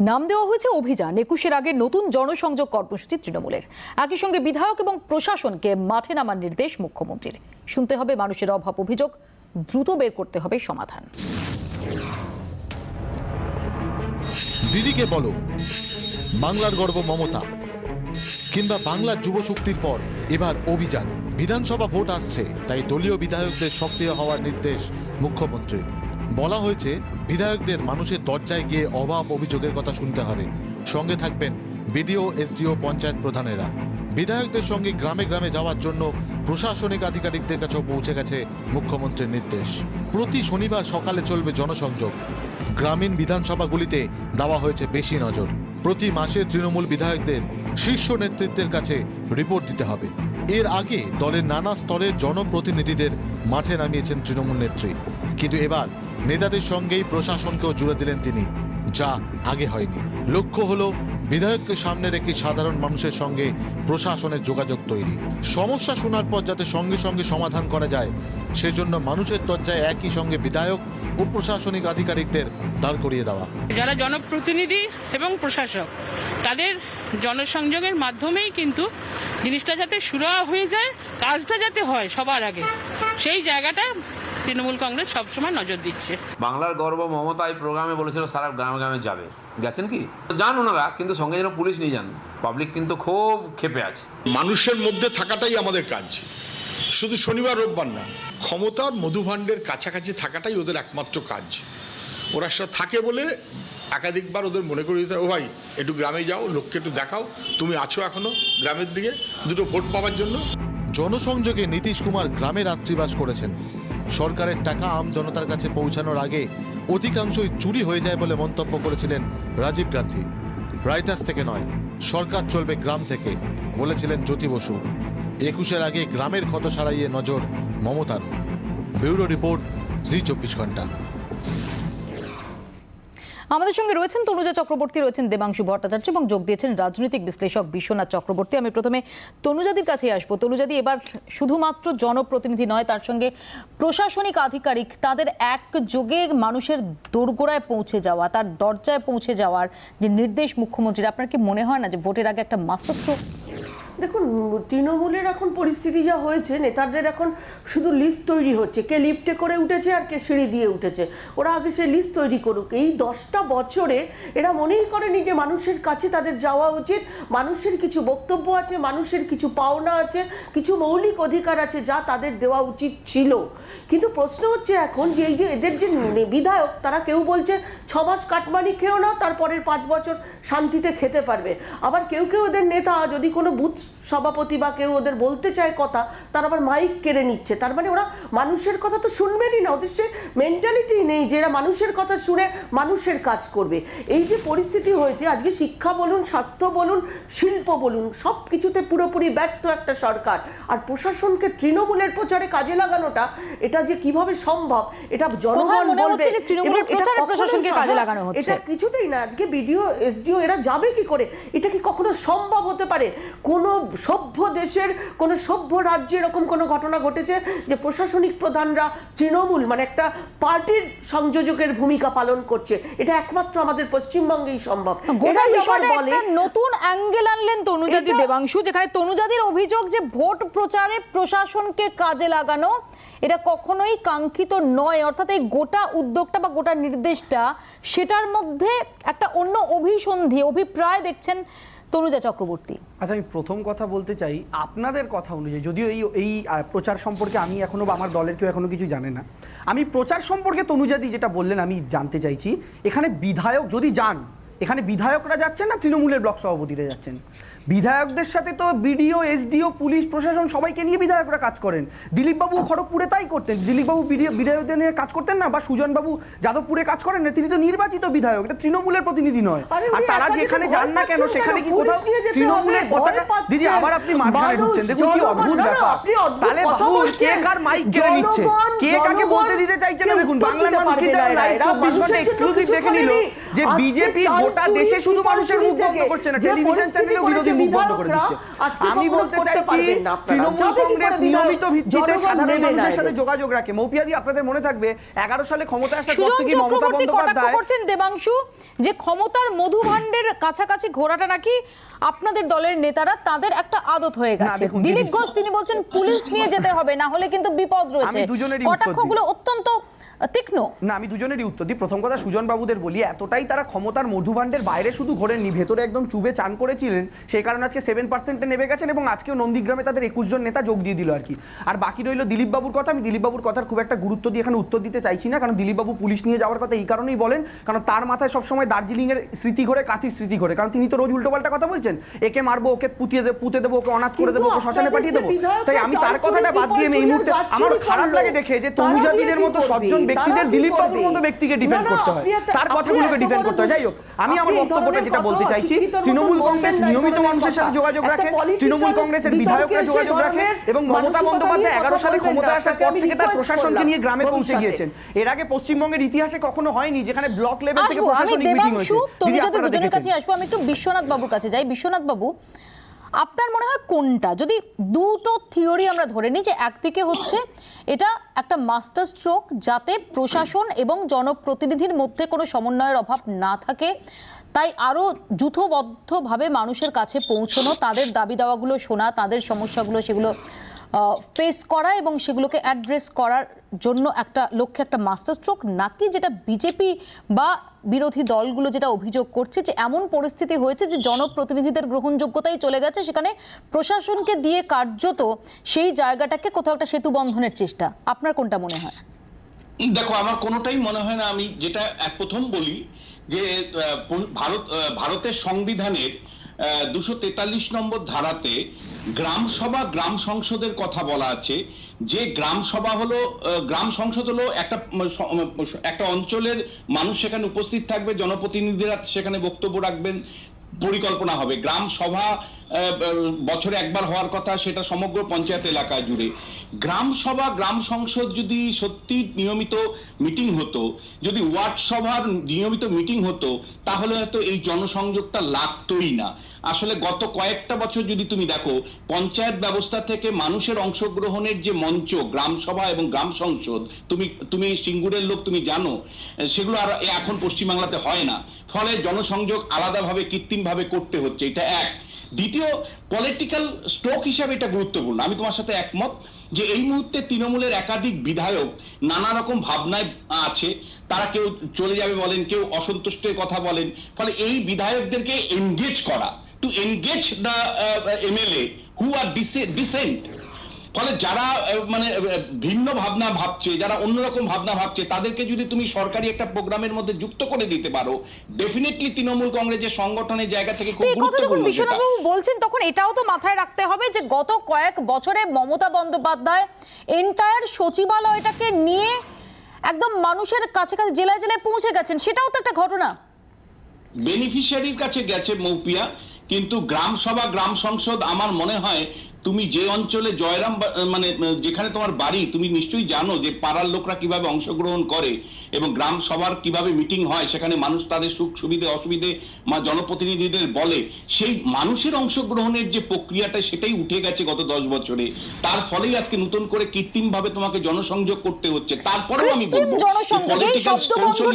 নাম দেওয়া হয়েছে অভিযান। একুশের আগে নতুন জনসংযোগ কর্মসূচি তৃণমূলের। একই সঙ্গে বিধায়ক এবং প্রশাসনকে মাঠে নামার নির্দেশ মুখ্যমন্ত্রীর। শুনতে হবে মানুষের অভাব অভিযোগ। দ্রুত বের করতে হবে সমাধান। দিদিকে বলো, বাংলার গর্ব মমতা, কিংবা বাংলার যুব শক্তির পর এবার অভিযান। বিধানসভা ভোট আসছে, তাই দলীয় বিধায়কদের সক্রিয় হওয়ার নির্দেশ মুখ্যমন্ত্রীর। বলা হয়েছে বিধায়কদের মানুষের দরজায় গিয়ে অভাব অভিযোগের কথা শুনতে হবে। সঙ্গে থাকবেন বিডিও, এসডিও, পঞ্চায়েত প্রধানেরা। বিধায়কদের সঙ্গে গ্রামে গ্রামে যাওয়ার জন্য প্রশাসনিক আধিকারিকদের কাছেও পৌঁছে গেছে মুখ্যমন্ত্রীর নির্দেশ। প্রতি শনিবার সকালে চলবে জনসংযোগ। গ্রামীণ বিধানসভাগুলিতে দেওয়া হয়েছে বেশি নজর। প্রতি মাসে তৃণমূল বিধায়কদের শীর্ষ নেতৃত্বের কাছে রিপোর্ট দিতে হবে। এর আগে দলের নানা স্তরের জনপ্রতিনিধিদের মাঠে নামিয়েছেন তৃণমূল নেত্রী। কিন্তু এবার নেতাদের সঙ্গেই প্রশাসনকেও জুড়ে দিলেন তিনি, যা আগে হয়নি। লক্ষ্য হলো, বিধায়ককে সামনে রেখে সাধারণ মানুষের সঙ্গে প্রশাসনের যোগাযোগ তৈরি। সমস্যা শোনার পর যাতে সঙ্গে সঙ্গে সমাধান করা যায়, সেজন্য মানুষের দরজায় একই সঙ্গে বিধায়ক ও প্রশাসনিক আধিকারিকদের দাঁড় করিয়ে দেওয়া। যারা জনপ্রতিনিধি এবং প্রশাসক, তাদের জনসংযোগের মাধ্যমেই কিন্তু জিনিসটা যাতে সুরাহা হয়ে যায়, কাজটা যাতে হয় সবার আগে, সেই জায়গাটা তৃণমূল কংগ্রেস সবসময় নজর দিচ্ছে। বাংলার গর্ব মমতা এই প্রোগ্রামে বলেছিল সারা গ্রামে গ্রামে যাবে। গেছেন কি? যান ওনারা কিন্তু সঙ্গে যেন পুলিশ নিয়ে যান। পাবলিক কিন্তু খুব ক্ষেপে আছে। মানুষের মধ্যে থাকাটাই আমাদের কাজ। শুধু শনিবার রোববার না ক্ষমতার মধুভাণ্ডের কাছাকাছি থাকাটাই ওদের একমাত্র কাজ। ওরা সেটা থাকে বলে একাধিকবার ওদের মনে করে দিতে ও ভাই একটু গ্রামে যাও লোককে একটু দেখাও তুমি আছো এখনও গ্রামের দিকে দুটো ভোট পাওয়ার জন্য? জনসংযোগে নীতিশ কুমার গ্রামে রাত্রিবাস করেছেন। সরকারের টাকা আম জনতার কাছে পৌঁছানোর আগে অধিকাংশই চুরি হয়ে যায় বলে মন্তব্য করেছিলেন রাজীব গান্ধী। রাইটার্স থেকে নয়, সরকার চলবে গ্রাম থেকে, বলেছিলেন জ্যোতি বসু। একুশের আগে গ্রামের ক্ষত সারাইয়ে নজর মমতার। ব্যুরো রিপোর্ট, জি চব্বিশ ঘণ্টা। আমাদের সঙ্গে রয়েছেন তনুজা চক্রবর্তী, রয়েছেন দেবাংশু ভট্টাচার্য এবং যোগ দিয়েছেন রাজনৈতিক বিশ্লেষক বিশ্বনাথ চক্রবর্তী। আমি প্রথমে তনুজাদির কাছে আসব। তনুজাদি, এবার শুধুমাত্র জনপ্রতিনিধি নয়, তার সঙ্গে প্রশাসনিক আধিকারিক, তাদের এক যোগে মানুষের দোরগোড়ায় পৌঁছে যাওয়া, তার দরজায় পৌঁছে যাওয়ার যে নির্দেশ মুখ্যমন্ত্রীর, আপনার কি মনে হয় না যে ভোটের আগে একটা মাস্টার স্ট্রোক দেখুন, তৃণমূলের এখন পরিস্থিতি যা হয়েছে, নেতাদের এখন শুধু লিস্ট তৈরি হচ্ছে, কে লিফটে করে উঠেছে আর কে সিঁড়ি দিয়ে উঠেছে। ওরা আগে সে লিস্ট তৈরি করুক। এই দশটা বছরে এরা মনেই করেনি যে মানুষের কাছে তাদের যাওয়া উচিত, মানুষের কিছু বক্তব্য আছে, মানুষের কিছু পাওনা আছে, কিছু মৌলিক অধিকার আছে যা তাদের দেওয়া উচিত ছিল। কিন্তু প্রশ্ন হচ্ছে এখন যে এই যে এদের যে বিধায়ক, তারা কেউ বলছে ছ মাস কাটমানি খেও না, তারপরের পাঁচ বছর শান্তিতে খেতে পারবে। আবার কেউ কেউ ওদের নেতা যদি কোনো বুথ সভাপতি বা কেউ ওদের বলতে চায় কথা তার আবার মাইক কেড়ে নিচ্ছে। তার মানে ওরা মানুষের কথা তো শুনবেনই না ওদের সে মেন্টালিটি নেই যে এরা মানুষের কথা শুনে মানুষের কাজ করবে। এই যে পরিস্থিতি হয়েছে আজকে শিক্ষা বলুন স্বাস্থ্য বলুন শিল্প বলুন সব কিছুতে পুরোপুরি ব্যর্থ একটা সরকার। আর প্রশাসনকে তৃণমূলের প্রচারে কাজে লাগানোটা এটা যে কীভাবে সম্ভব এটা জনগণ বলবে এটা কিছুতেই না আজকে বিডিও এসডিও এরা যাবে কি করে? এটা কি কখনো সম্ভব হতে পারে? কোনো সভ্য দেশের কোনো সভ্য রাজ্যে এরকম কোনো ঘটনা ঘটেছে যে প্রশাসনিক প্রধানরা তৃণমূল মানে একটা পার্টির সংযোজকের ভূমিকা পালন করছে? এটা একমাত্র আমাদের পশ্চিমবঙ্গেই সম্ভব। নতুন অ্যাঙ্গেল আনলেন তনুজাদি দেবাংশু যেখানে তনুজাদির অভিযোগ যে ভোট প্রচারে প্রশাসনকে কাজে লাগানো এটা কখনোই কাঙ্ক্ষিত নয়। অর্থাৎ এই গোটা উদ্যোগটা বা গোটা নির্দেশটা সেটার মধ্যে একটা অন্য অভিসন্ধি অভিপ্রায় দেখছেন তনুজা চক্রবর্তী। আচ্ছা আমি প্রথম কথা বলতে চাই, আপনাদের কথা অনুযায়ী, যদিও এই এই প্রচার সম্পর্কে আমি এখনও বা আমার দলের কেউ এখনও কিছু জানে না। আমি প্রচার সম্পর্কে তনুজাদি যেটা বললেন, আমি জানতে চাইছি, এখানে বিধায়ক যদি যান এখানে বিধায়করা যাচ্ছেন না তৃণমূলের ব্লক সভাপতিরা যাচ্ছেন। বিধায়কদের সাথে তো বিডিও এসডিও পুলিশ প্রশাসন সবাইকে নিয়ে বিধায়করা কাজ করেন। দিলীপবাবু খড়গপুরে তাই করতেন। দিলীপবাবু বিডিও বিধায়কদের নিয়ে কাজ করতেন না? বা সুজনবাবু যাদবপুরে কাজ করেন না? তিনি তো নির্বাচিত বিধায়ক এটা তৃণমূলের প্রতিনিধি নয়। আর তারা যেখানে যান না কেন সেখানে কি কোথাও তৃণমূলের পতাকা দিদি আবার আপনি মাঝখানে ঢুকছেন। দেখুন কি অদ্ভুত ব্যাপার। তাহলে ভাবুন কে কার মাইক কেড়ে নিচ্ছে। কে কাকে বলতে দিতে চাইছে না? দেখুন বাংলার মানুষ কিন্তু এক্সক্লুসিভ দেখে নিল। যে বিজেপি গোটা দেশে শুধু মানুষের মুখ বন্ধ করছে না টেলিভিশন চ্যানেলেও বিরোধী মুখ বন্ধ করে দিচ্ছে। আমি বলতে চাইছি। তৃণমূল কংগ্রেস নিয়মিত ভিত্তিতে সাধারণ মানুষের সাথে যোগাযোগ রাখে। মৌপিয়াদি আপনাদের মনে থাকবে এগারো সালে ক্ষমতা আসার পর থেকে মমতা বন্দ্যোপাধ্যায় করছেন দেবাংশু? যে ক্ষমতার মধুভাণ্ডের কাছাকাছি ঘোরাটা নাকি আপনাদের দলের নেতারা তাদের একটা আদত হয়ে গেছে। দিলীপ ঘোষ তিনি বলছেন পুলিশ নিয়ে যেতে হবে না হলে কিন্তু বিপদ রয়েছে। কটাক্ষগুলো অত্যন্ত তীক্ষ্ণ। না আমি দুজনেরই উত্তর দিই। প্রথম কথা সুজন বাবুদের বলি এতটাই তারা ক্ষমতার মধুভাণ্ডের বাইরে শুধু ঘোরেননি ভেতরে একদম চুবে চান করেছিলেন। সেই কারণে আজকে সেভেন পার্সেন্টে নেমে গেছেন এবং আজকেও নন্দীগ্রামে তাদের একুশ জন নেতা যোগ দিয়ে দিল আর কি। আর বাকি রইল দিলীপ বাবুর কথা। আমি দিলীপ বাবুর কথার খুব একটা গুরুত্ব দিয়ে এখানে উত্তর দিতে চাইছি না কারণ দিলীপ বাবু পুলিশ নিয়ে যাওয়ার কথা এই কারণেই বলেন কারণ তার মাথায় সবসময় দার্জিলিংয়ের স্মৃতি ঘরে কাতির স্মৃতি ঘরে। কারণ তিনি তো রোজ উল্টোপাল্টা কথা বলছেন একে মারবো ওকে পুঁতিয়ে দেবো পুঁতে দেবো ওকে অনাথ করে দেবো ওকে শ্মশানে পাঠিয়ে দেবো। তাই আমি তার কথাটা বাদ দিয়ে এই মুহূর্তে আমার খারাপ লাগে দেখে যে তারা তনুজাদিদের মতো করবে? ব্যক্তিদের দিলীপ বাবুর মতো ব্যক্তিকে ডিফেন্ড করতে হয়। তার কথাগুলোকে ডিফেন্ড করতে হয়। যাই হোক আমি আমার বক্তব্যটা যেটা বলতে চাইছি তৃণমূল কংগ্রেস নিয়মিত মানুষের সাথে যোগাযোগ রাখে তৃণমূল কংগ্রেসের বিধায়করা যোগাযোগ রাখে এবং মমতা বন্দ্যোপাধ্যায় এগারো সালে ক্ষমতা আসার পর থেকে তার প্রশাসনকে নিয়ে গ্রামে পৌঁছে গিয়েছেন। এর আগে পশ্চিমবঙ্গের ইতিহাসে কখনো হয়নি যেখানে ব্লক লেভেল থেকে প্রশাসনিক মিটিং হয়েছে। দিদি আপনারা দেখেছেন। আসব আমি একটু বিশ্বনাথ বাবুর কাছে যাই। বিশ্বনাথ বাবু আপনার মনে হয় কোনটা? যদি দুটো থিওরি আমরা ধরে নিই যে একদিকে হচ্ছে এটা একটা মাস্টার স্ট্রোক যাতে প্রশাসন এবং জনপ্রতিনিধির মধ্যে কোনো সমন্বয়ের অভাব না থাকে, তাই আরও যুথবদ্ধভাবে মানুষের কাছে পৌঁছানো, তাদের দাবি দাওয়াগুলো শোনা, তাদের সমস্যাগুলো সেগুলো ফেস করা এবং সেগুলোকে অ্যাড্রেস করার জন্য একটা লক্ষ্যে একটা মাস্টার স্ট্রোক নাকি যেটা বিজেপি বা বিরোধী দলগুলো যেটা অভিযোগ করছে যে এমন পরিস্থিতি হয়েছে যে জনপ্রতিনিধিদের গ্রহণযোগ্যতাই চলে গেছে, সেখানে প্রশাসনকে দিয়ে কার্যত সেই জায়গাটাকে কোথাও একটা সেতু বন্ধনের চেষ্টা। আপনার কোনটা মনে হয়? দেখো, আমার কোনোটাই মনে হয় না। আমি যেটা প্রথম বলি যে ভারত ভারতের সংবিধানের দুশো তেতাল্লিশ নম্বর ধারাতে গ্রাম সভা গ্রাম সংসদের কথা বলা আছে। যে গ্রাম সভা হলো গ্রাম সংসদ হলো একটা একটা অঞ্চলের মানুষ সেখানে উপস্থিত থাকবে, জনপ্রতিনিধিরা সেখানে বক্তব্য রাখবেন, পরিকল্পনা হবে। গ্রাম সভা বছরে একবার হওয়ার কথা, সেটা সমগ্র পঞ্চায়েত এলাকা জুড়ে। গ্রাম সভা, গ্রাম সংসদ যদি সত্যি নিয়মিত মিটিং হতো, যদি ওয়ার্ড সভার নিয়মিত মিটিং হতো, তাহলে হয়তো এই জনসংযোগটা লাগতোই না। আসলে গত কয়েকটা বছর যদি তুমি দেখো, পঞ্চায়েত ব্যবস্থা থেকে মানুষের অংশগ্রহণের যে মঞ্চ, গ্রাম সভা এবং গ্রাম সংসদ, তুমি তুমি সিঙ্গুরের লোক তুমি জানো, সেগুলো আর এখন পশ্চিমবাংলাতে হয় না। ফলে জনসংযোগ আলাদাভাবে, কৃত্রিমভাবে করতে হচ্ছে, এটা এক। দ্বিতীয় পলিটিক্যাল স্ট্রোক হিসাবে এটা গুরুত্বপূর্ণ। আমি তোমার সাথে একমত। যে এই মুহূর্তে তৃণমূলের একাধিক বিধায়ক নানা রকম ভাবনায় আছে, তারা কেউ চলে যাবে বলেন, কেউ অসন্তুষ্টের কথা বলেন, ফলে এই বিধায়কদেরকে এনগেজ করা to engage the MLA who are decent ফলে যারা মানে ভিন্ন ভাবনা ভাবছে যারা অন্যরকম ভাবনা ভাবছে তাদেরকে যদি তুমি সরকারি একটা প্রোগ্রামের মধ্যে যুক্ত করে দিতে পারো ডেফিনেটলি তৃণমূল কংগ্রেসের সংগঠনের জায়গা থেকে খুব গুরুত্বপূর্ণ বিশ্বনাথ সেটা। বাবু বলছেন তখন এটাও তো মাথায় রাখতে হবে যে গত কয়েক বছরে মমতা বন্দ্যোপাধ্যায় এন্টায়ার সচিবালয়টাকে নিয়ে একদম মানুষের কাছে কাছে জেলায় জেলায় পৌঁছে গেছেন সেটাও তো একটা ঘটনা বেনিফিশিয়ারির কাছে গেছে মৌপিয়া কিন্তু গ্রাম সভা গ্রাম সংসদ আমার মনে হয় তুমি যে অঞ্চলে জয়রাম বা- মানে যেখানে তোমার বাড়ি তুমি নিশ্চয়ই জানো যে পাড়ার লোকরা কীভাবে অংশগ্রহণ করে এবং গ্রাম সভার কীভাবে মিটিং হয় সেখানে মানুষ তাদের সুখ সুবিধে অসুবিধে মা জনপ্রতিনিধিদের বলে। সেই মানুষের অংশগ্রহণের যে প্রক্রিয়াটা সেটাই উঠে গেছে গত দশ বছরে। তার ফলেই আজকে নতুন করে কৃত্রিম ভাবে তোমাকে জনসংযোগ করতে হচ্ছে। তারপরেও আমি বলব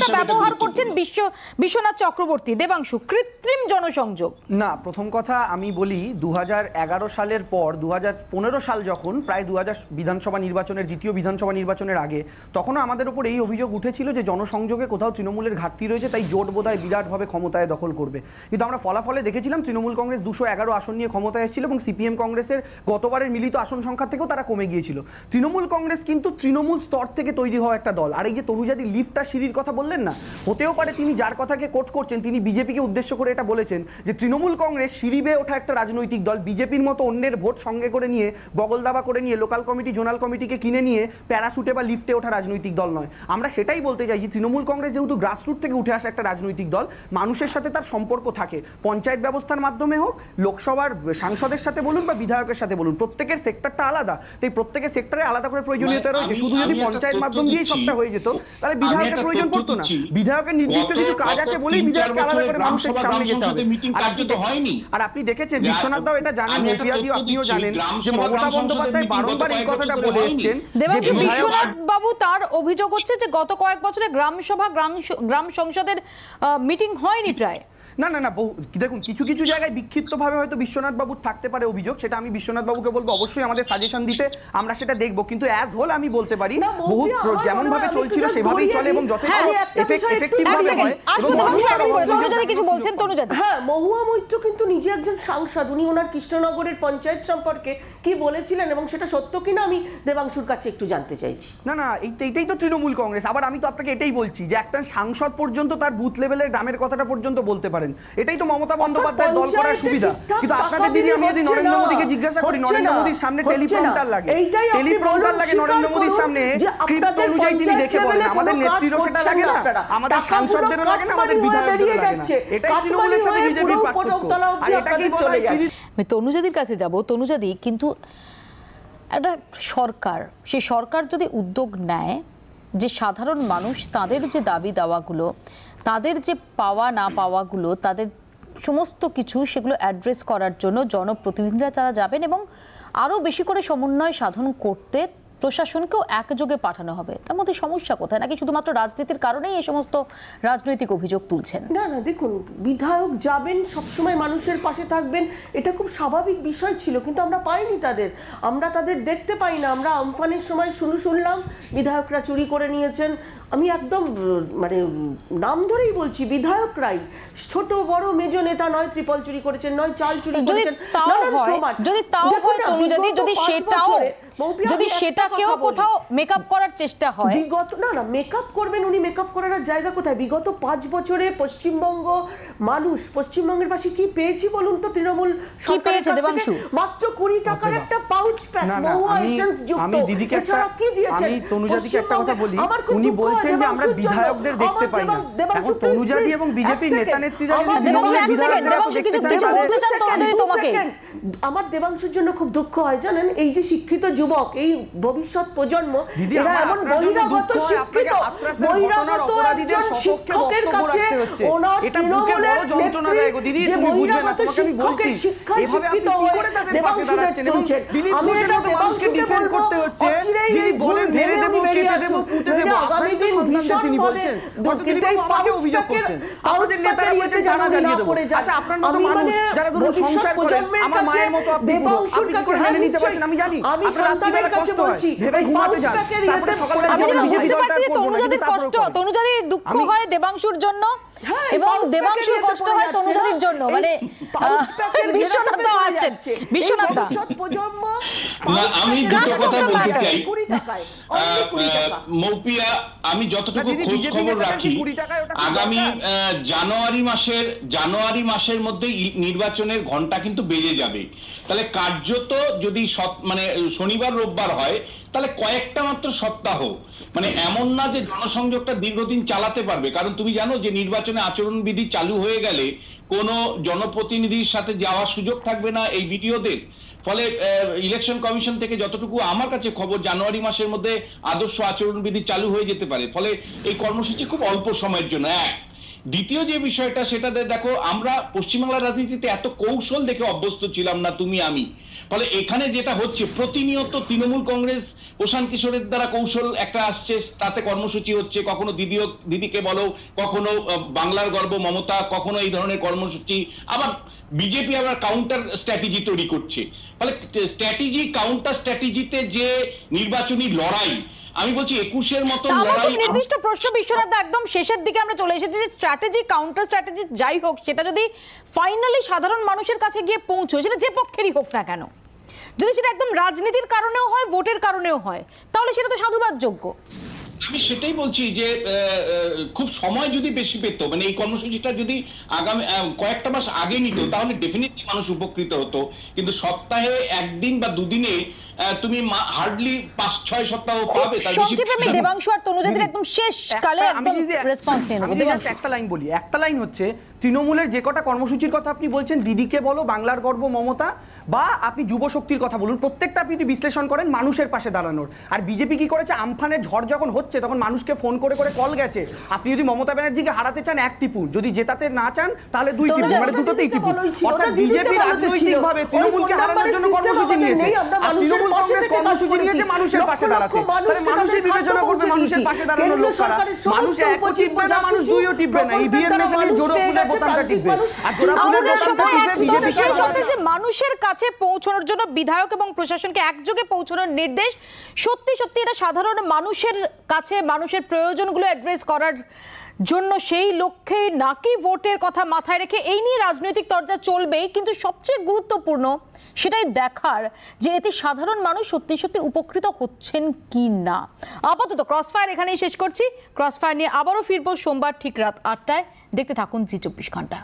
ব্যবহার করছেন বিশ্ব বিশ্বনাথ চক্রবর্তী দেবাংশু কৃত্রিম জনসংযোগ। না প্রথম কথা আমি বলি দু হাজার এগারো সালের পর দু হাজার পনেরো সাল যখন, প্রায় দু হাজার বিধানসভা নির্বাচনের, দ্বিতীয় বিধানসভা নির্বাচনের আগে, তখনও আমাদের উপর এই অভিযোগ উঠেছিল যে জনসংযোগে কোথাও তৃণমূলের ঘাটতি রয়েছে, তাই জোট বোধহয় বিরাটভাবে ক্ষমতায় দখল করবে। কিন্তু আমরা ফলাফলে দেখেছিলাম তৃণমূল কংগ্রেস দুশো এগারো আসন নিয়ে ক্ষমতায় এসেছিল এবং সিপিএম কংগ্রেসের গতবারের মিলিত আসন সংখ্যা থেকেও তারা কমে গিয়েছিল। তৃণমূল কংগ্রেস কিন্তু তৃণমূল স্তর থেকে তৈরি হওয়া একটা দল। আর এই যে তনুজাদি লিফটা সিঁড়ির কথা বললেন না, হতেও পারে তিনি যার কথাকে কোট করছেন, তিনি বিজেপিকে উদ্দেশ্য করে এটা বলেছেন যে তৃণমূল কংগ্রেস সিঁড়ি বেয়ে ওঠা একটা রাজনৈতিক দল, বিজেপির মতো অন্যের ভোট সঙ্গে করে নিয়ে বগলদাবা করে নিয়ে লোকাল কমিটি জোনাল কমিটিকে কিনে নিয়ে প্যারাসুটে বা লিফটে ওঠা রাজনৈতিক দল নয়। আমরা সেটাই বলতে চাইছি তৃণমূল কংগ্রেস যেহেতু গ্রাসরুট থেকে উঠে আসা একটা রাজনৈতিক দল মানুষের সাথে তার সম্পর্ক থাকে। পঞ্চায়েত ব্যবস্থার মাধ্যমে হোক লোকসভার সাংসদের সাথে বলুন বা বিধায়কের সাথে বলুন প্রত্যেকের সেক্টরটা আলাদা। তাই প্রত্যেকের সেক্টরে আলাদা করে প্রয়োজনীয়তা মানে রয়েছে। শুধু যদি পঞ্চায়েত মাধ্যম দিয়েই সবটা হয়ে যেত তাহলে বিধায়কের প্রয়োজন পড়তো না। বিধায়কের নির্দিষ্ট কিছু কাজ আছে বলেই বিধায়ককে আলাদা করে মানুষের সামনে যেতে হবে। আর আপনি দেখেছেন বিশ্বনাথ দাও এটা জানেন দিও আপনিও। জানেন যে মমতা বন্দ্যোপাধ্যায় বারংবার এই কথাটা বলে হয়নি। এসছেন দেবাংশু বিশ্বনাথ বাবু তার অভিযোগ হচ্ছে যে গত কয়েক বছরে গ্রাম সভা গ্রাম গ্রাম সংসদের মিটিং হয়নি প্রায় না না না বহু দেখুন কিছু কিছু জায়গায় বিক্ষিপ্তভাবে হয়তো বিশ্বনাথ বাবুর থাকতে পারে অভিযোগ সেটা আমি বিশ্বনাথ বাবুকে বলব অবশ্যই আমাদের সাজেশন দিতে আমরা সেটা দেখব কিন্তু অ্যাজ হোল আমি বলতে পারি বহু যেমন ভাবে চলছিল সেভাবেই চলে এবং যথেষ্ট হ্যাঁ, এফেক্টিভ ভাবে হয়। কিছু সুযোগ বলছেন তনুজাদি। হ্যাঁ মহুয়া মৈত্র কিন্তু নিজে একজন সাংসদ উনি ওনার কৃষ্ণনগরের পঞ্চায়েত সম্পর্কে কি বলেছিলেন এবং সেটা সত্য কিনা আমি দেবাংশুর কাছে একটু জানতে চাইছি। না না এই এইটাই তো তৃণমূল কংগ্রেস। আবার আমি তো আপনাকে এটাই বলছি যে একটা সাংসদ পর্যন্ত তার বুথ লেভেলের গ্রামের কথাটা পর্যন্ত বলতে পারেন এটাই তো মমতা বন্দ্যোপাধ্যায়ের দল করার সুবিধা। কিন্তু আপনাদের দিদি আমি যদি নরেন্দ্র মোদীকে জিজ্ঞাসা করি নরেন্দ্র মোদীর সামনে টেলিপ্রম্পটার লাগে। এইটাই টেলিপ্রম্পটার লাগে নরেন্দ্র মোদীর সামনে। স্ক্রিপ্ট অনুযায়ী তিনি দেখে বলেন আমাদের নেত্রীরও সেটা লাগে না। আমাদের সাংসদদেরও লাগে না আমাদের বিধায়কদেরও লাগে না। এটাই তৃণমূলের সাথে বিজেপির পার্থক্য। আর এটাকেই চলে। সিরিজ আমি তনুজাদির কাছে যাব। তনুজাদি কিন্তু একটা সরকার সে সরকার যদি উদ্যোগ নেয় যে সাধারণ মানুষ তাদের যে দাবি দাওয়াগুলো তাদের যে পাওয়া না পাওয়াগুলো, তাদের সমস্ত কিছু সেগুলো অ্যাড্রেস করার জন্য জনপ্রতিনিধিরা যারা যাবেন এবং আরও বেশি করে সমন্বয় সাধন করতে প্রশাসনকেও একযোগে পাঠানো হবে। তার মধ্যে সমস্যা কোথায়? নাকি শুধুমাত্র রাজনীতির কারণেই এই সমস্ত রাজনৈতিক অভিযোগ তুলছেন? না না, দেখুন, বিধায়ক যাবেন, সবসময় মানুষের পাশে থাকবেন, এটা খুব স্বাভাবিক বিষয় ছিল, কিন্তু আমরা পাইনি তাদের। আমরা তাদের দেখতে পাই না। আমরা আমফানের সময় শুরু শুনলাম, বিধায়করা চুরি করে নিয়েছেন আমি একদম মানে নাম ধরেই বলছি বিধায়করাই ছোট বড় মেজ নেতা নয় ত্রিপল চুরি করেছেন নয় চাল চুরি যদি করেছেন হয় যদি তাও হয় যদি সেটাও যদি কথা বলি। কোথাও মেকআপ করার চেষ্টা হয় বিগত না না মেকআপ করবেন উনি মেকআপ করার জায়গা কোথায় বিগত পাঁচ বছরে পশ্চিমবঙ্গ মানুষ পশ্চিমবঙ্গের পাশে কি পেয়েছি বলুন তো তৃণমূল সরকারের পেয়েছে, দেবাংশু? মাত্র কুড়ি টাকার একটা পাউচ প্যাক মহুয়া এসেন্স যুক্ত আমি দিদিকে একটা কি দিয়েছেন আমি তনুজাদিকে একটা কথা বলি উনি বলছেন যে আমরা। বিধায়কদের দেখতে পাই না দেবাংশু, এখন তনুজাদি এবং second। নেতা নেত্রীরা যদি তৃণমূলের বিধায়কদের দেখতে চান তোমাকে। আমার দেবাংশুর জন্য খুব দুঃখ হয় জানেন এই যে শিক্ষিত যুবক এই ভবিষ্যৎ প্রজন্ম এরা এমন বহিরাগত শিক্ষিত বহিরাগত একজন শিক্ষকের কাছে ওনার তৃণমূলের নেত্রী যে বহিরাগত আমি শিক্ষকের বলছি। শিক্ষায় এভাবে আপনি শিক্ষিত হয়ে করে তাদের পাশে দেবাংশুদের চলছেন। আমি এটা দেবাংশুকে বলব, অচিরেই যিনি এই ভুল বলেন মেরে দেবো, কেটে দেবো, পুঁতে দেবো। আগামী দিন সন্তানদের তিনি বলছেন। দুঃখিত। এই বাবু আমাকে পাউচ অভিযোগ করছেন। আমাদের নেতারা প্যাকের জানা দেবো। আচ্ছা, আপনার মতো মানুষ, মানে যারা ধরুন সংসার করেন, আমার মায়ের মতো আপনি দেবাংশুর কাছে, করে মেনে নিতে পারছেন আমি জানি। আমি সন্তানের কাছে কষ্ট। বলছি ভেবে ঘুমাতে যান। তারপরে সকালে আমি বুঝতে পারছি তনুজাদির কষ্ট তনুজাদের দুঃখ হয় দেবাংশুর জন্য এবং পাউচ দেবাংশুর কষ্ট হয় জন্য মানে বিশ্বনাথ আসছেন বিশ্বনাথ প্রজন্ম না, আমি দুটো কথা বলতে চাই। মৌপিয়া আমি যতটুকু খোঁজ খবর রাখি আগামী আহ, জানুয়ারি মাসের জানুয়ারি মাসের মধ্যে নির্বাচনের ঘণ্টা কিন্তু বেজে যাবে। তাহলে কার্যত যদি মানে শনিবার রোববার হয় তাহলে কয়েকটা মাত্র সপ্তাহ। মানে এমন না যে জনসংযোগটা দীর্ঘদিন চালাতে পারবে। কারণ তুমি জানো যে নির্বাচনে আচরণবিধি চালু হয়ে গেলে কোনো জনপ্রতিনিধির সাথে যাওয়ার সুযোগ থাকবে না এই ভিডিওদের ফলে ইলেকশন কমিশন থেকে যতটুকু আমার কাছে খবর, জানুয়ারি মাসের মধ্যে আদর্শ আচরণবিধি চালু হয়ে যেতে পারে। ফলে এই কর্মসূচি খুব অল্প সময়ের জন্য। এক, দ্বিতীয় যে বিষয়টা, সেটা দেখো, আমরা পশ্চিমবাংলার রাজনীতিতে এত কৌশল দেখে অভ্যস্ত ছিলাম না তুমি, আমি। ফলে এখানে যেটা হচ্ছে, প্রতিনিয়ত তৃণমূল কংগ্রেস, প্রশান্ত কিশোরের দ্বারা কৌশল একটা আসছে, তাতে কর্মসূচি হচ্ছে, কখনো দিদিও, দিদিকে বলো, কখনো বাংলার গর্ব মমতা, কখনো এই ধরনের কর্মসূচি, আবার বিজেপি আবার কাউন্টার স্ট্র্যাটেজি তৈরি করছে। ফলে স্ট্র্যাটেজি কাউন্টার স্ট্র্যাটেজিতে যে নির্বাচনী লড়াই আমি বলছি একুশের মতো নির্দিষ্ট প্রশ্ন বিশ্বনাথ একদম শেষের দিকে আমরা চলে এসেছি যে স্ট্র্যাটেজি কাউন্টার স্ট্র্যাটেজি যাই হোক সেটা যদি ফাইনালি সাধারণ মানুষের কাছে গিয়ে পৌঁছয় সেটা যে পক্ষেরই হোক না কেন। যদি সেটা একদম রাজনীতির কারণেও হয় ভোটের কারণেও হয় তাহলে সেটা তো সাধুবাদযোগ্য। আমি সেটাই বলছি যে খুব সময় যদি বেশি পেত মানে এই কর্মসূচিটা যদি আগামী কয়েকটা মাস আগে নিত তাহলে ডেফিনেটলি মানুষ উপকৃত হতো। কিন্তু সপ্তাহে একদিন বা দুদিনে তুমি হার্ডলি পাঁচ ছয় সপ্তাহ পাবে সংক্ষেপে আমি দেবাংশু আর তনুজাদের একদম শেষ কালে একদম রেসপন্স নিয়ে নেব। একটা লাইন বলি একটা লাইন হচ্ছে তৃণমূলের যে কটা কর্মসূচির কথা আপনি বলছেন দিদিকে বলো বাংলার গর্ব মমতা বা আপনি যুব শক্তির কথা বলুন প্রত্যেকটা আপনি যদি বিশ্লেষণ করেন মানুষের পাশে দাঁড়ানোর। আর বিজেপি কি করেছে? আমফানের ঝড় যখন হচ্ছে তখন মানুষকে ফোন করে করে কল গেছে। আপনি যদি মমতা ব্যানার্জিকে হারাতে চান এক টিপুন। যদি জেতাতে না চান তাহলে দুই টিপুন। মানে দুটোতেই টিপুন। অর্থাৎ বিজেপি রাজনৈতিকভাবে তৃণমূলকে হারানোর জন্য কর্মসূচি নিয়েছে। আর তৃণমূল কংগ্রেস কর্মসূচি নিয়েছে মানুষের পাশে দাঁড়াতে। তাহলে মানুষের বিবেচনা করবে মানুষের পাশে দাঁড়ানোর লোক কারা? মানুষ একও টিপবে না মানুষ দুইও টিপবে না। ইভিএম প্রকল্পের মেশিনে দ্বারা জোরে মানুষ ফুলে পেয়ে গেছে, বোতামটা টিপবে। আর জোড়া ফুলে আমাদের বোতামটা টিপবে বিজেপি মানুষের কাছে পৌঁছানোর জন্য বিধায়ক এবং প্রশাসনকে একযোগে পৌঁছানোর নির্দেশ। সত্যি সত্যি এটা সাধারণ মানুষের কাছে মানুষের প্রয়োজনগুলো অ্যাড্রেস করার জন্য সেই লক্ষ্যে নাকি ভোটের কথা মাথায় রেখে এই নিয়ে রাজনৈতিক চর্চা চলবেই, কিন্তু সবচেয়ে গুরুত্বপূর্ণ সেটাই দেখার যে এতে সাধারণ মানুষ সত্যি সত্যি উপকৃত হচ্ছেন কি না। আপাতত ক্রসফায়ার এখানেই শেষ করছি। ক্রসফায়ার নিয়ে আবারও ফিরবো সোমবার ঠিক রাত আটটায়। দেখতে থাকুন জি চব্বিশ ঘণ্টা।